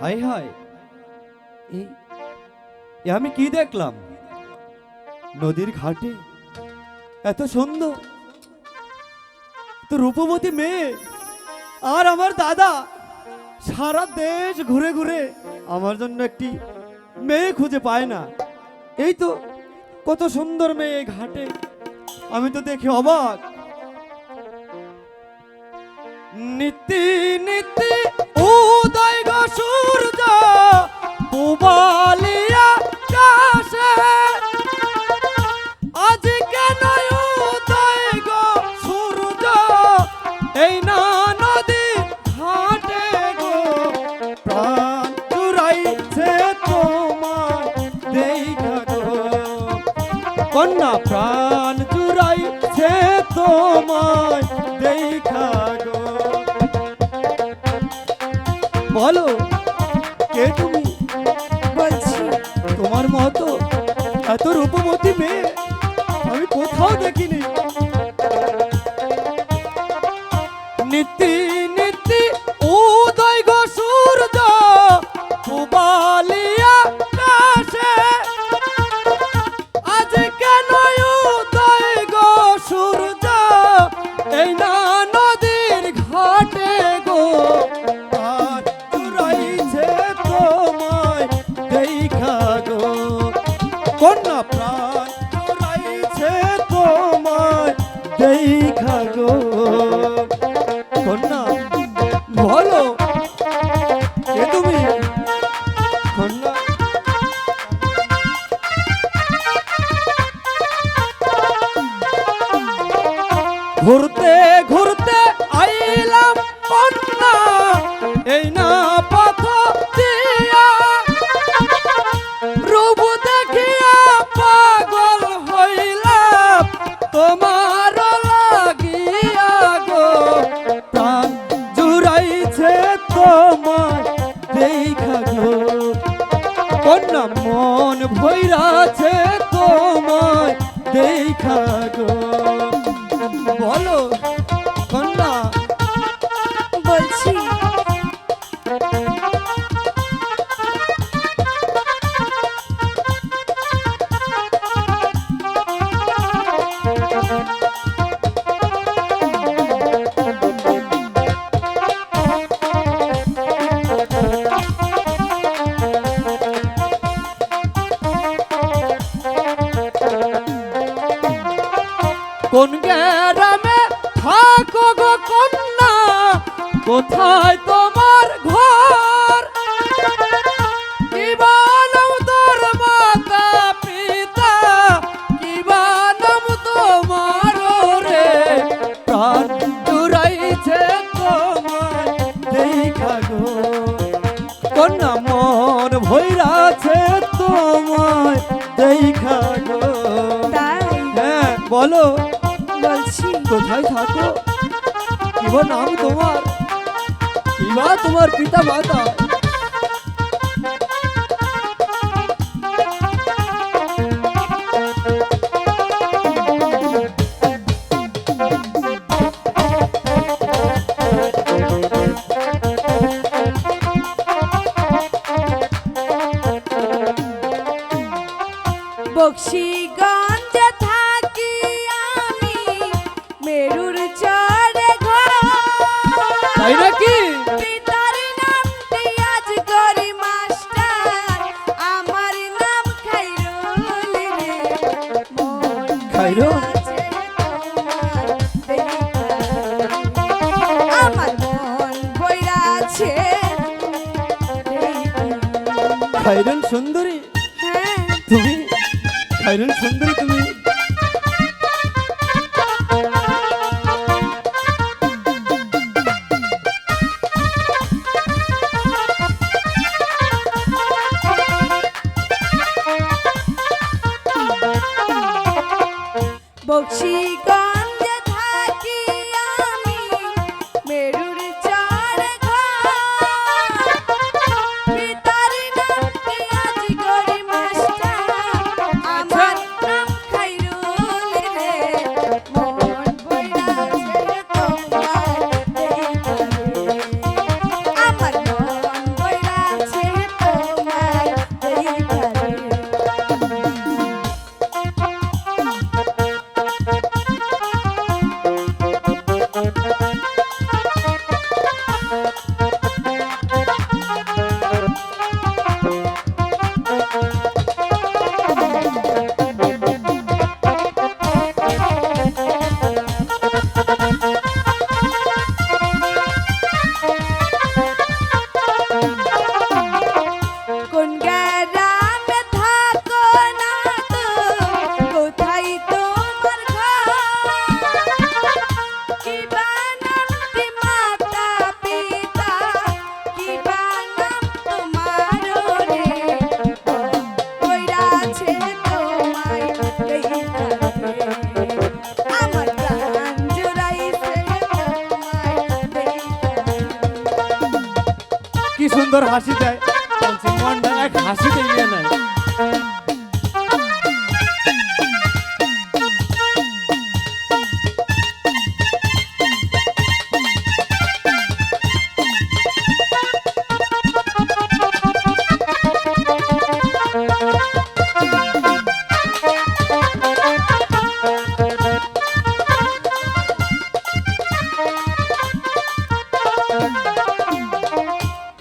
হায় হায়। এই আমি কি দেখলাম? নদীর ঘাটে। এত সুন্দর। তো রূপবতী মেয়ে। আর আমার দাদা। সারা দেশ ঘুরে ঘুরে আমার জন্য একটি মেয়ে খুঁজে পায় না। এই তো কত সুন্দর মেয়ে ঘাটে। আমি তো দেখে অবাক। নীতি নীতি পুবালিয়া কাশে আজ কেন উদয় গো সূর্য, এই না নদী ঘাটে গো। প্রাণ চুরাইছে তোমার তোমায় দেখা গো। বলো, কে তুমি? এত রূপবতী মেয়ে আমি কোথাও দেখিনি। ভৈরাছে তোমায় দেখা গো। বলো কন্যা কোথায় তোমার ঘর? কি বানাম তোর মাতা পিতা? কি বানাম তোমার রে প্রাণ জুড়াইছে তোমার দেখা গো। কন্যা মন ভৈরাছে তোমায় দেখা গো। হ্যাঁ বলো। বলছি। কোথায় থাকো? কিবা নাম তোমার কিবা তোমার পিতা মাতা। বক্সিগঞ্জে মন খাইরুল? সুন্দরী হ্যাঁ। তুমি খাইরুল সুন্দরী তুমি। সুন্দর হাসি দেয়। এক হাসি দিয়ে নেয়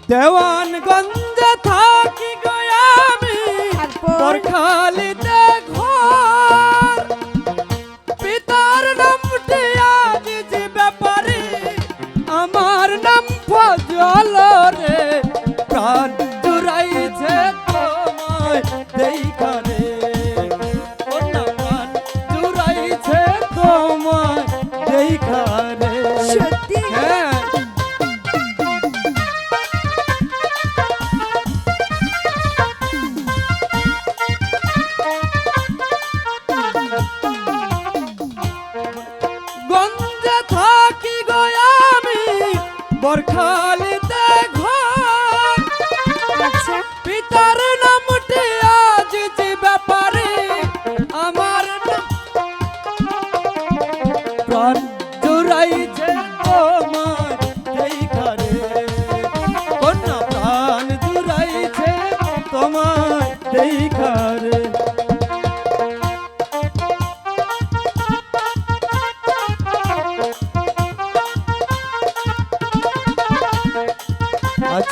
দেওয়ানগঞ্জ থাকি গয়ামি বরখালিতে ঘর পিতার নামটি আজ যে ব্যাপারে আমার নাম ফজল রে প্রাণ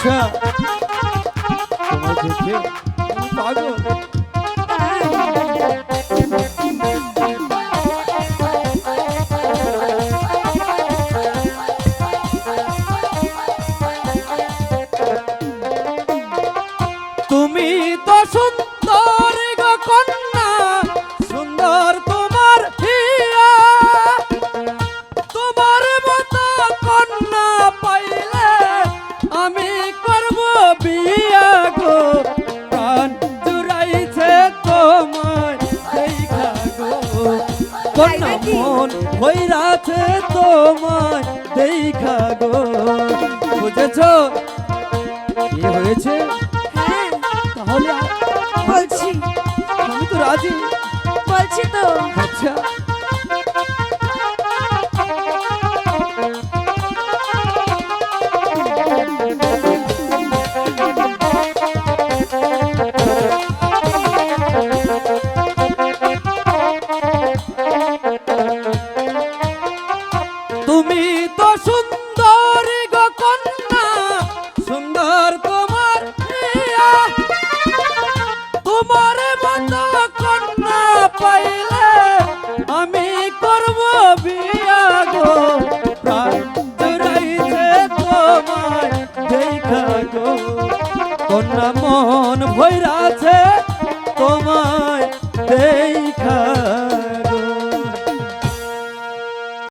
对 আপন হইরাছে তোমায় দেখা গো। বুঝেছ? কি হয়েছে? হ্যাঁ, তাহলে বলছি। আমি তো রাজি। বলছি তো। আচ্ছা।